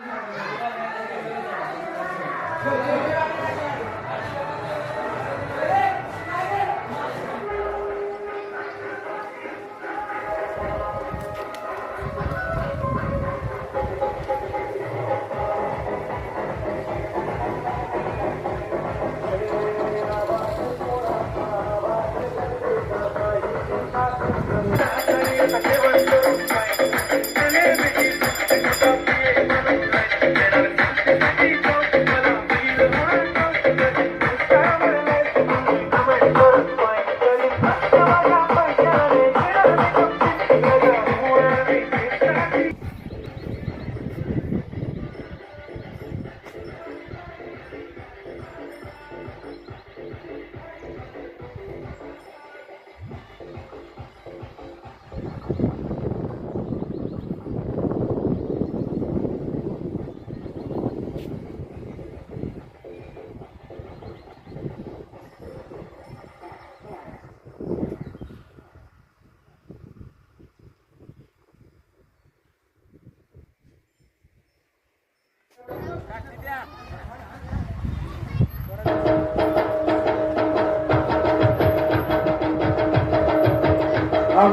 フルーツ!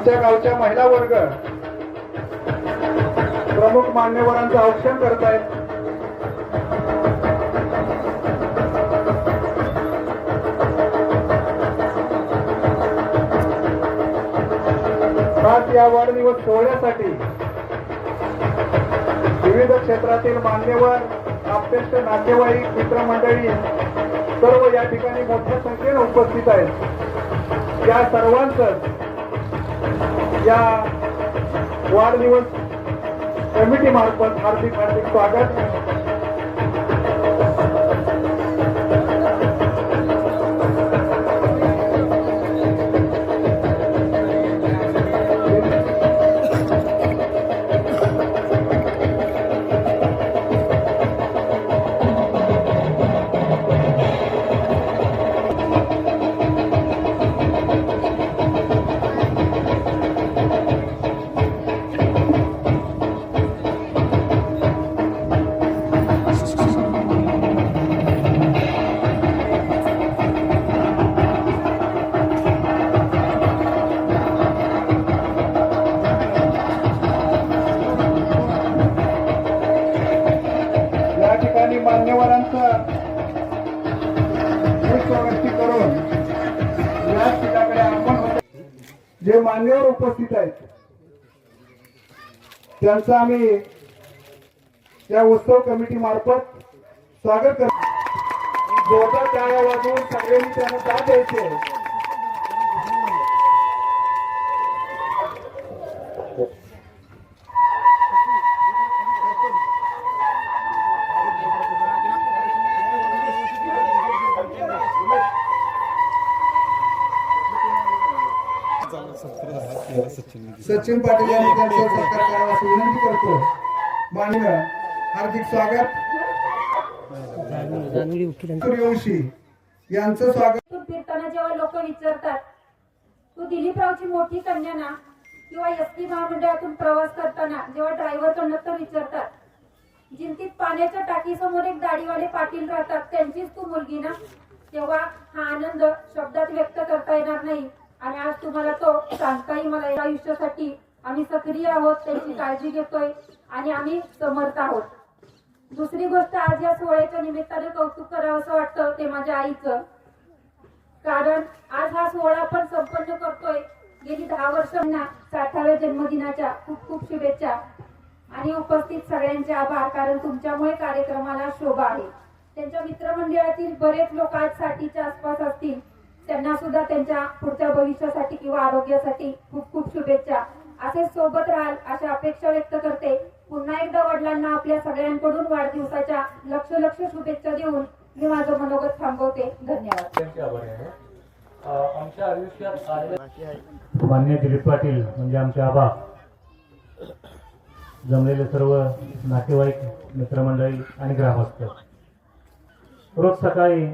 आमच्या गावच्या महिला वर्ग प्रमुख मान्यवरांचं औक्षण करत आहेत या वाढदिवस सोहळ्यासाठी विविध क्षेत्रातील मान्यवर आप्तेष्ट नातेवाईक मित्रमंडळी सर्व या ठिकाणी मोठ्या संख्येने उपस्थित आहेत. या सर्वांचं या वाढदिवस कमिटी मार्फत हार्दिक हार्दिक स्वागत. जे मान्यवर उपस्थित आहेत. त्यांचं आम्ही या उत्सव कमिटी मार्फत स्वागत करतो. जोरदार टाळ्या वाजवून सगळ्यांनी त्यांना साथ द्यायचे सचिन पाटील यांनी त्यांचा सत्कार करावा अशी विनंती करतो. मान्य हार्दिक स्वागत. सूर्यवंशी यांचं स्वागत. फिरताना जेव्हा लोक विचारतात तू दिलीपरावची मोठी कन्या ना? किंवा एस टी महामंडळातून प्रवास करताना जेव्हा ड्रायव्हर कंडक्टर विचारतात जिंतीत पाण्याच्या टाकीसमोर एक दाढीवाले पाटील राहतात त्यांचीच तू मुलगी ना? तेव्हा हा आनंद शब्दात व्यक्त करता येणार नाही. आणि आज तुम्हाला तो सांगताही मला या आयुष्यासाठी आम्ही सक्रिय आहोत त्याची काळजी घेतोय आणि आम्ही समर्थ आहोत. दुसरी गोष्ट आज या सोहळ्याच्या निमित्ताने कौतुक करावं असं वाटतं ते माझ्या आईचं. कारण आज हा सोहळा आपण संपन्न करतोय. गेली दहा वर्षांना साठाव्या जन्मदिनाच्या खूप खूप शुभेच्छा. आणि उपस्थित सगळ्यांचे आभार कारण तुमच्यामुळे कार्यक्रमाला शोभा आहे. त्यांच्या मित्रमंडळातील बरेच लोक आज साठीच्या आसपास असतील. त्यांना सुद्धा त्यांच्या पुढच्या भविष्यासाठी किंवा आरोग्यासाठी खूप खूप शुभेच्छा. असेच सोबत राहाल अशा अपेक्षा व्यक्त करते. पुन्हा एकदा वडिलांना आपल्या सगळ्यांकडून वाढदिवसाच्या लक्ष लक्ष शुभेच्छा देऊन मी माझं मनोगत थांबवते. धन्यवाद. मान्य दिलीप पाटील म्हणजे आमचे आबा जमलेले सर्व नातेवाईक मित्रमंडळी आणि ग्रामस्थ. रोज सकाळी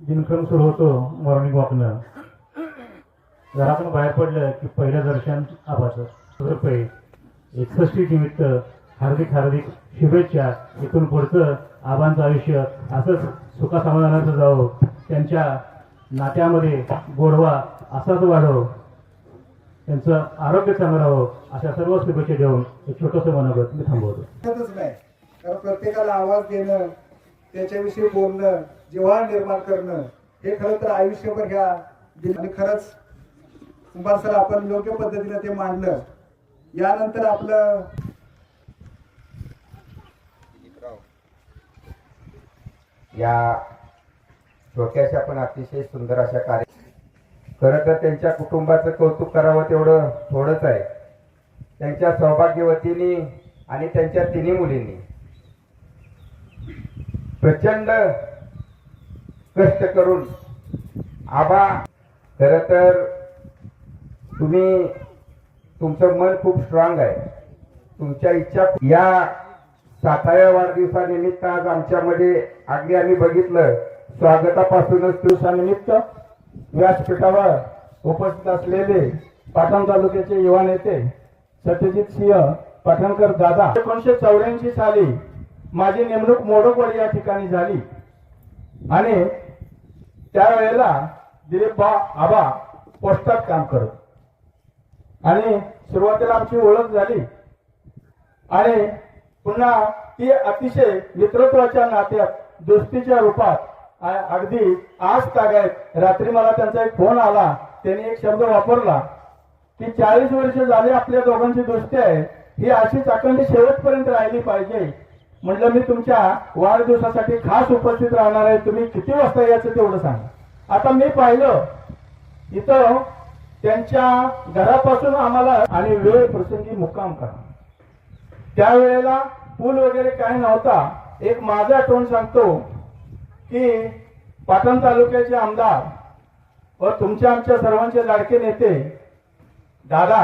दिनक्रम सुरू होतो मॉर्निंग वॉकनं घरातून बाहेर पडलं की पहिलं दर्शन आबाचं. रुपये एकसष्टी निमित्त हार्दिक हार्दिक शुभेच्छा. इथून पुढचं आबांचं आयुष्य असंच सुखासमाधानाचं जावं. त्यांच्या नात्यामध्ये गोडवा असाच वाढव त्यांचं आरोग्य चांगलं राहावं अशा सर्व शुभेच्छा देऊन एक छोटंसं मनोगत मी थांबवतो. नाही. कारण प्रत्येकाला आवाज देणं त्याच्याविषयी बोलणं जिव्हाळ निर्माण करणं हे खरं तर आयुष्यभर ह्या आणि खरंच कुंभार सर आपण योग्य पद्धतीने ते मांडलं. यानंतर आपलं या छोट्याशा पण अतिशय सुंदर अशा कार्य खरं तर त्यांच्या कुटुंबाचं कौतुक करावं तेवढं थोडंच आहे. त्यांच्या सौभाग्यवतीने आणि त्यांच्या तिन्ही मुलींनी. प्रचंड कष्ट करून आबा खरं तर तुम्ही तुमचं मन खूप स्ट्रॉंग आहे. तुमच्या इच्छा या साठाव्या वाढदिवसानिमित्त आज आमच्यामध्ये अगदी आम्ही बघितलं. स्वागतापासूनच दिवसानिमित्त व्यासपीठावर उपस्थित असलेले पाटण तालुक्याचे युवा नेते सत्यजित सिंह पाटणकर दादा. एकोणीशे चौऱ्याऐंशी साली माझी नेमणूक मोडकवाड या ठिकाणी झाली. आणि त्यावेळेला दिलीप बा आबा पोस्टात काम करत. आणि सुरुवातीला आमची ओळख झाली. आणि पुन्हा ती अतिशय मित्रत्वाच्या नात्यात दोस्तीच्या रूपात अगदी आज तागायत रात्री मला त्यांचा एक फोन आला. त्यांनी एक शब्द वापरला की चाळीस वर्ष झाले आपल्या दोघांची दोस्ती आहे. ही अशीच अखंड शेवटपर्यंत राहिली पाहिजे. म्हटलं मी तुमच्या वाढदिवसासाठी खास उपस्थित राहणार आहे. तुम्ही किती वाजता यायचं तेवढं सांगा. आता मी पाहिलं इथं त्यांच्या घरापासून आम्हाला आणि वेळ प्रसंगी मुक्काम करा. त्यावेळेला पूल वगैरे काही नव्हता. एक माझं आठवण सांगतो की पाटण तालुक्याचे आमदार व तुमच्या आमच्या सर्वांचे लाडके नेते दादा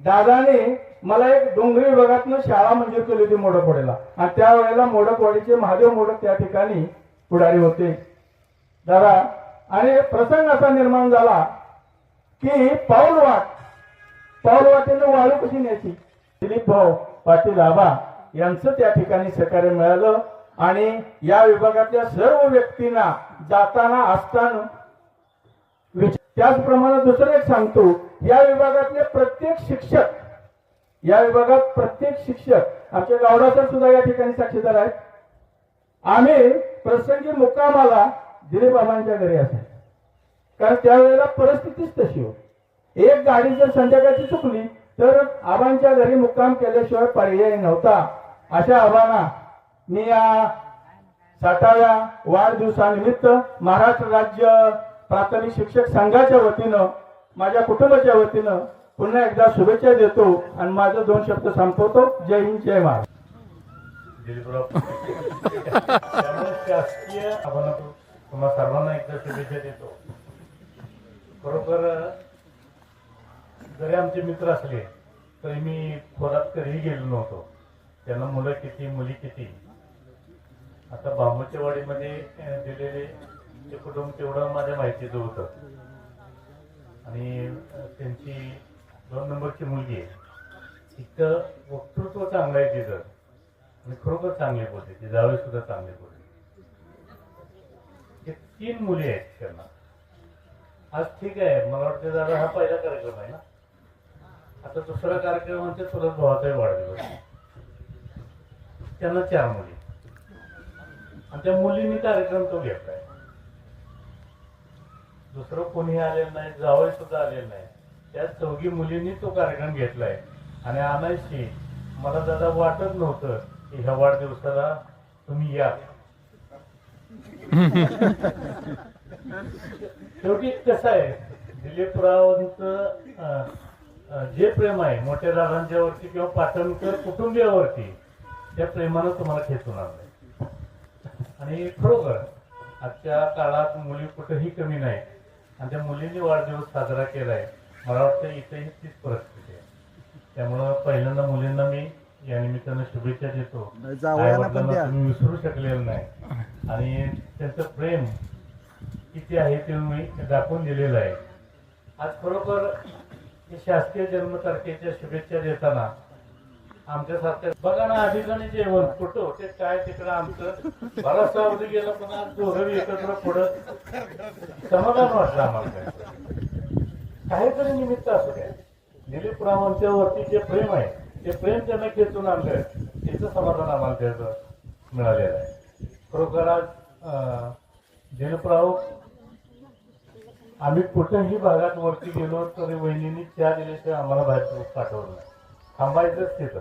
दादाने मला एक डोंगरी विभागातनं शाळा मंजूर केली होती मोडकवाडीला. आणि त्यावेळेला मोडकवाडीचे महादेव मोडक त्या ठिकाणी पुढारी होते. दादा आणि प्रसंग असा निर्माण झाला की पाऊल वाट पाऊल वाटेनं वाळू कशी न्यायची? दिलीप भाऊ पाटील आबा यांचं त्या ठिकाणी सहकार्य मिळालं आणि या विभागातल्या सर्व व्यक्तींना जाताना असताना त्याचप्रमाणे दुसरं एक सांगतो या विभागातले प्रत्येक शिक्षक या विभागात प्रत्येक शिक्षक आमचे गावडा सर सुद्धा या ठिकाणी साक्षीदार आहेत. आम्ही प्रसंगी मुक्कामाला दिलीप बाबांच्या घरी असायचो कारण त्यावेळेला परिस्थितीच तशी होती. एक गाडी जर संध्याकाळची चुकली तर आबांच्या घरी मुक्काम केल्याशिवाय पर्याय नव्हता. अशा आबांना मी या साठाव्या वाढदिवसानिमित्त महाराष्ट्र राज्य प्राथमिक शिक्षक संघाच्या वतीनं माझ्या कुटुंबाच्या वतीनं पुन्हा एकदा शुभेच्छा देतो आणि माझा दोन शब्द संपवतो. जय हिंद जय महाराज शासकीय तुम्हाला तुम्हा सर्वांना एकदा शुभेच्छा देतो खरोखर जरी आमचे मित्र असले तरी मी खोरात कधीही गेलो नव्हतो. त्यांना मुलं किती मुली किती आता बांबूच्या वाडीमध्ये दिलेले ते कुटुंब तेवढं माझ्या माहितीचं होतं. आणि त्यांची दोन नंबरची मुलगी आहे. तिचं वक्तृत्व चांगलं आहे तिथं आणि खरोखर चांगली बोलते ती जावे सुद्धा चांगली बोलते हे तीन मुली आहेत त्यांना. आज ठीक आहे. मला वाटतं दादा हा पहिला कार्यक्रम आहे ना. आता दुसरा कार्यक्रम म्हणजे चुलत भावाचाही वाढदिवस त्यांना चार मुली आणि त्या मुलींनी कार्यक्रम तो घेतलाय. दुसरं कोणी आलेलं नाही. जावई सुद्धा आलेलं नाही. त्या चौघी मुलींनी तो कार्यक्रम घेतलाय. आणि आणायची मला दादा वाटत नव्हतं की ह्या वाढदिवसाला तुम्ही या. शेवटी कसं आहे दिलीपरावांचं जे प्रेम आहे मोठ्या दादांच्यावरती किंवा पाटणकर कुटुंबियावरती त्या प्रेमानं तुम्हाला खेचून आणलंय. आणि खरोखर आजच्या काळात मुली कुठेही कमी नाही आणि त्या मुलींनी वाढदिवस साजरा केलाय. मला वाटतं इथेही तीच परिस्थिती आहे. त्यामुळं पहिल्यांदा मुलींना मी या निमित्तानं शुभेच्छा देतो. तुम्ही विसरू शकलेलं नाही. आणि त्यांचं प्रेम किती आहे ते मी दाखवून दिलेलं आहे. आज खरोखर शासकीय जन्मतारखेच्या शुभेच्छा देताना आमच्यासारख्या बघा ना अधिकाने जेवण कुठं ते काय तिकडं आमचं. बराच अवधी गेलं पण आज दोघं एकत्र पुढं समाधान वाटलं आम्हाला. काहीतरी निमित्त असू द्या. दिलीप रावांच्या वरती जे प्रेम आहे ते प्रेम त्यांना खेचून आणलं त्याचं समाधान आम्हाला त्याचं मिळालेलं आहे. खरोखर आज दिलीपराव आम्ही कुठेही भागात वरती गेलो तरी वहिनींनी चहा दिल्याशिवाय आम्हाला बाहेर पाठवलं. नाही थांबायचंच तिथं.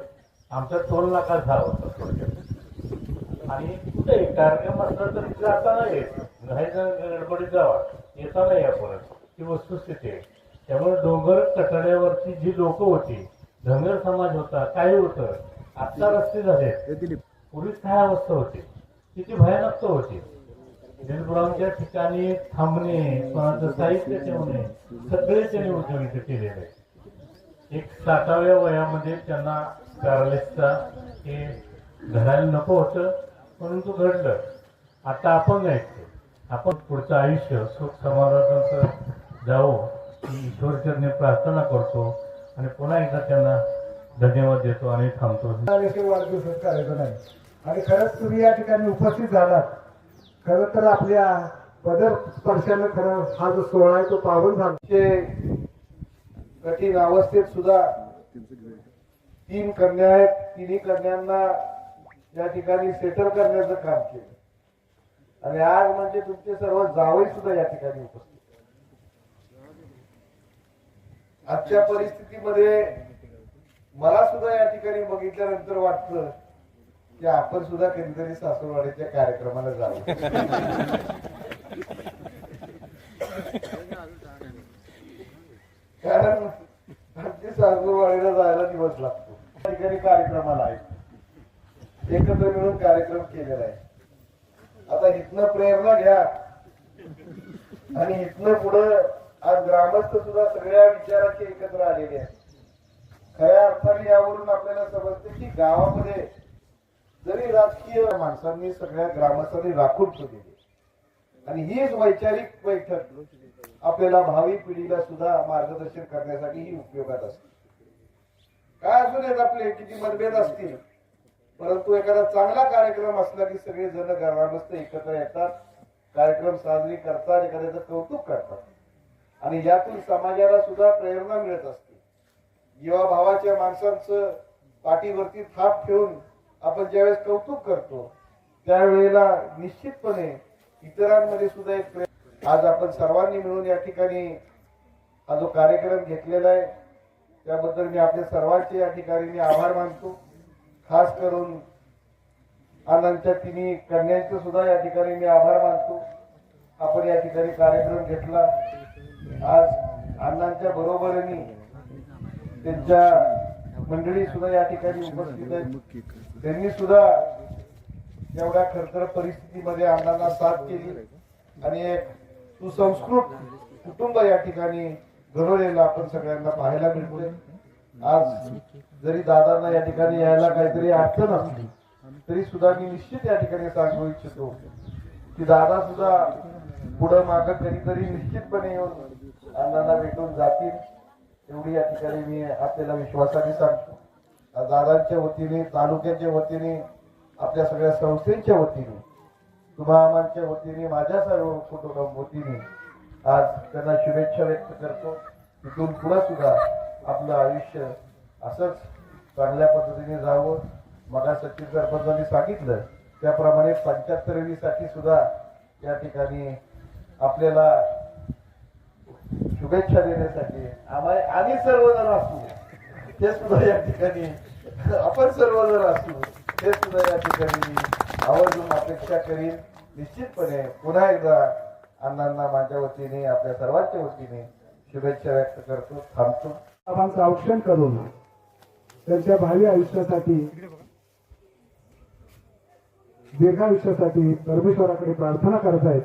आमचा टोल नाका झाला होता थोडक्यात. आणि कुठे? कार्यक्रम असला तर जाता नाही येत. घाईचा गडबडीत जावा. येता नाही या परत ही वस्तुस्थिती आहे. त्यामुळे डोंगर कटाड्यावरची जी लोक होती धनगर समाज होता काही होतं आत्ता रस्ते झाले. पूर्वी काय अवस्था होती? किती भयानक होती. दिलबुरांच्या ठिकाणी थांबणे कोणाचं साहित्य ठेवणे सगळे त्यांनी उद्योग इथे केलेले. एक साठाव्या वयामध्ये त्यांना पॅरालिसचा हे घडायला नको होतं परंतु घडलं. आता आपण नाही आपण पुढचं आयुष्य सुख समाधानाचं जावो. ईश्वरचरणी प्रार्थना करतो आणि पुन्हा एकदा त्यांना धन्यवाद देतो आणि थांबतो. विषयी वाढदिवस करायचा नाही आणि खरंच तुम्ही या ठिकाणी उपस्थित झालात. खरं तर आपल्या पदर स्पर्शानं खरं हा जो सोहळा आहे तो पावन झाला. ते कठीण अवस्थेत सुद्धा तीन कन्या आहेत. तिन्ही कन्यांना या ठिकाणी सेटल करण्याचं काम केलं. आणि आज म्हणजे तुमचे सर्व जावई सुद्धा या ठिकाणी उपस्थित आहेत. आजच्या परिस्थितीमध्ये मला सुद्धा या ठिकाणी बघितल्यानंतर वाटतं की आपण सुद्धा कधीतरी सासूरवाडीच्या कार्यक्रमाला जाऊ. कारण आमची सासूरवाडीला जायला दिवस लागतो. त्या ठिकाणी कार्यक्रमाला आहे. एकत्र मिळून कार्यक्रम केलेला आहे. आता इथनं प्रेरणा घ्या. आणि इथनं पुढं आज ग्रामस्थ सुद्धा सगळ्या विचाराचे एकत्र आलेले आहेत. खऱ्या अर्थाने यावरून आपल्याला समजते की गावामध्ये जरी राजकीय माणसांनी सगळ्या ग्रामस्थांनी राखून ठेवलेली आणि हीच वैचारिक बैठक आपल्याला भावी पिढीला सुद्धा मार्गदर्शन करण्यासाठी ही उपयोगात असते. काय असू देत आपले? किती मतभेद असतील? परंतु एखादा चांगला कार्यक्रम असला की सगळे जण ग्रामस्थ एकत्र येतात कार्यक्रम साजरी करतात एखाद्याचं कौतुक करतात. आणि यातून समाजाला सुद्धा प्रेरणा मिळत असते. जेव्हा भावाच्या माणसांचं पाठीवरती थाप ठेवून आपण ज्यावेळेस कौतुक करतो त्यावेळेला निश्चितपणे इतरांमध्ये सुद्धा एक प्रेम आज आपण सर्वांनी मिळून या ठिकाणी हा जो कार्यक्रम घेतलेला आहे त्याबद्दल मी आपल्या सर्वांचे या ठिकाणी मी आभार मानतो. खास करून आनंदच्या तिन्ही कन्यांचे सुद्धा या ठिकाणी मी आभार मानतो. आपण या ठिकाणी कार्यक्रम घेतला. आज अण्णांच्या बरोबरीने त्यांच्या मंडळी सुद्धा या ठिकाणी उपस्थित आहेत. त्यांनी सुद्धा एवढ्या खरतर परिस्थितीमध्ये अण्णांना साथ केली. आणि एक सुसंस्कृत कुटुंब या ठिकाणी घडवलेलं आपण सगळ्यांना पाहायला मिळतोय. आज जरी दादांना या ठिकाणी यायला काहीतरी अडचण असली तरी सुद्धा मी निश्चित या ठिकाणी सांगू इच्छितो की दादा सुद्धा पुढं माग कधीतरी निश्चितपणे येऊन अण्णांना भेटून जातील एवढी या ठिकाणी मी आपल्याला विश्वासाने सांगतो. दादांच्या वतीने तालुक्याच्या वतीने आपल्या सगळ्या संस्थेच्या वतीने तुमामांच्या वतीने माझ्या सर्व कुटुंब वतीने आज त्यांना शुभेच्छा व्यक्त करतो. तिथून पुढे सुद्धा आपलं आयुष्य असंच चांगल्या पद्धतीने जावं. मगा सचिन सरपंचांनी सांगितलं त्याप्रमाणे पंच्याहत्तरवीसाठी सुद्धा या ठिकाणी आपल्याला शुभेच्छा देण्यासाठी. आम्हाला आम्ही सर्वजण असू. ते सुद्धा या ठिकाणी आपण सर्वजण असू. ते सुद्धा या ठिकाणी आवर्जून अपेक्षा करीन. निश्चितपणे पुन्हा एकदा अण्णांना माझ्या वतीने आपल्या सर्वांच्या वतीने शुभेच्छा व्यक्त करतो थांबतो. बाबांचं औक्षण करून त्यांच्या भावी आयुष्यासाठी दीर्घ आयुष्यासाठी परमेश्वराकडे प्रार्थना करत आहेत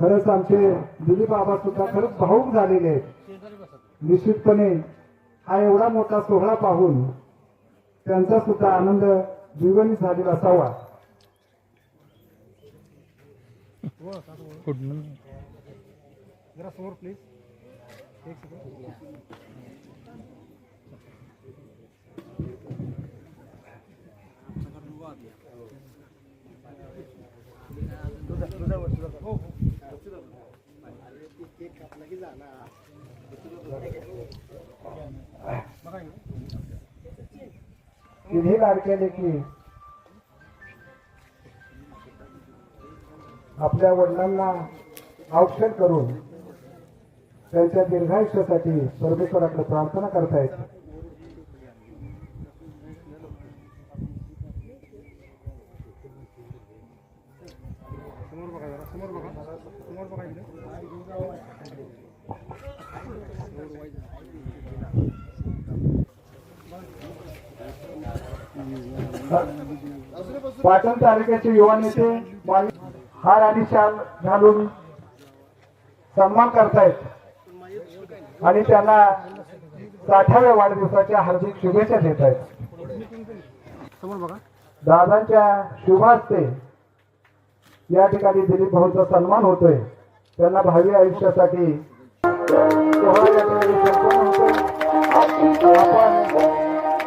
खरंच आमचे दिलीप बाबा सुद्धा खरंच भाऊक झालेले आहेत. निश्चितपणे हा एवढा मोठा सोहळा पाहून त्यांचा सुद्धा आनंद जीवनी झालेला असावा. Oh, तिन्ही लाडक्या देखील आपल्या वडिलांना औक्षण करून त्यांच्या दीर्घायुष्यासाठी परमेश्वराकडे प्रार्थना करतायत पाटण तालुक्याचे युवा नेते हार आणि शाल घालून सन्मान करतायत. आणि त्यांना साठाव्या वाढदिवसाच्या हार्दिक शुभेच्छा देत आहेत दादांच्या शुभास्ते या ठिकाणी दिलीप भाऊचा सन्मान होतोय. त्यांना भावी आयुष्यासाठी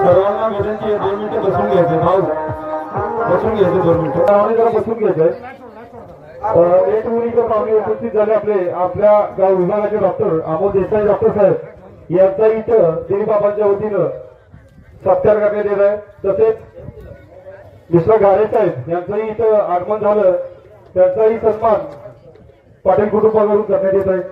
सर्वांना विनंती आहे दोन मिनिटं बसून घ्यायचे भाऊ. बसून घ्यायचे दोन मिनिटं. पाहुणे जरा बसून घ्यायचं. एक मुलीचं पाहुणे उपस्थित झाले आपले आपल्या गाव विभागाचे डॉक्टर आमोद देसाई डॉक्टर साहेब. यांचा इथं देवीबाबांच्या वतीनं सत्कार करण्यात येत आहे. तसेच मिस्टर घारे साहेब यांचंही इथं आगमन झालं. त्यांचाही सन्मान पाटील कुटुंबाकडून करण्यात येत आहे.